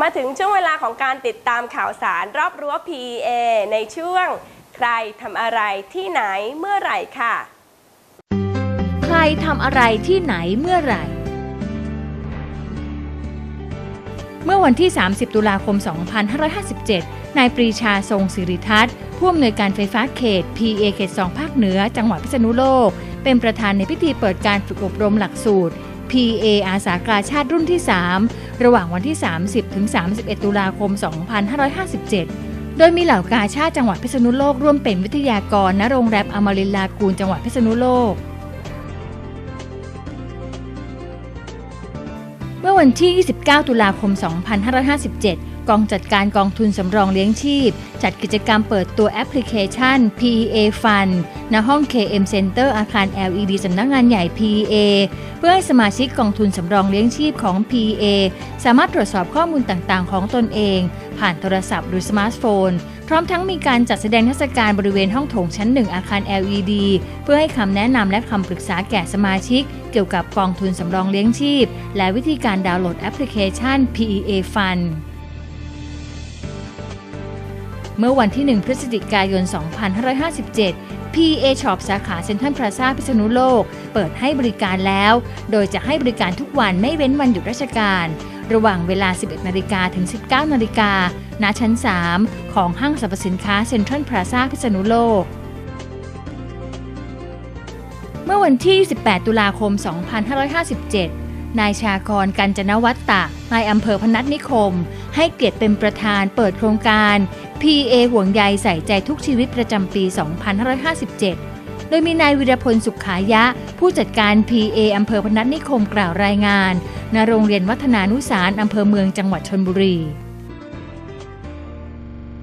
มาถึงช่วงเวลาของการติดตามข่าวสารรอบรั้ว PEA ในช่วง ใครทำอะไรที่ไหนเมื่อไหร่ค่ะ ใครทำอะไรที่ไหนเมื่อไหร่ เมื่อวันที่ 30 ตุลาคม 2557 นายปรีชาทรงสิริทัศน์ผู้อำนวยการไฟฟ้าเขต PA เขต 2 ภาคเหนือ จังหวัดพิษณุโลก เป็นประธานในพิธีเปิดการฝึกอบรมหลักสูตร PA อาสากาชาติรุ่นที่ 3 ระหว่างวันที่ 30 ถึง 31 ตุลาคม 2557 โดยมีเหล่ากาชาติจังหวัดพิษณุโลกร่วมเป็นวิทยากรณโรงแรมอมรินทร์ลากูลจังหวัดพิษณุโลก เมื่อวันที่ 29 ตุลาคม 2557 กองจัดการกองทุนสำรองเลี้ยงชีพ จัดกิจกรรมเปิดตัวแอปพลิเคชัน PEA Fund ณห้อง KM Center อาคาร LED สำนักงานใหญ่ PEA เพื่อให้สมาชิกกองทุนสำรองเลี้ยงชีพของ PEA สามารถตรวจสอบข้อมูลต่างๆ ของตนเอง ผ่านโทรศัพท์หรือสมาร์ทโฟน พร้อมทั้งมีการจัดแสดงเทรรศการบริเวณห้องโถงชั้นหนึ่งอาคาร LED เพื่อให้คำแนะนำและคำปรึกษาแก่สมาชิก เกี่ยวกับกองทุนสำรองเลี้ยงชีพ และวิธีการดาวน์โหลดแอปพลิเคชัน PEA Fund เมื่อวันที่ 1 พฤศจิกายน 2557 PA Shop สาขาเซ็นทรัลพลาซาพิษณุโลก เปิดให้บริการแล้ว โดยจะให้บริการทุกวันไม่เว้นวันหยุดราชการ ระหว่างเวลา 11 นาฬิกาถึง 19 นาฬิกาณชั้น 3 ของห้างสรรพสินค้าเซ็นทรัลพลาซาพิษณุโลกเมื่อวันที่ 18 ตุลาคม 2557 นายชากรกัญจนวัตตะนายอำเภอพนัสนิคม ให้เกียรติเป็นประธานเปิดโครงการ PA ห่วงใยใส่ใจทุกชีวิตประจำปี 2557 โดยมีนายวิรพลสุขขายะ ผู้จัดการ PA อำเภอพนัสนิคมกล่าวรายงานณโรงเรียนวัฒนานุสารอำเภอเมืองจังหวัดชนบุรี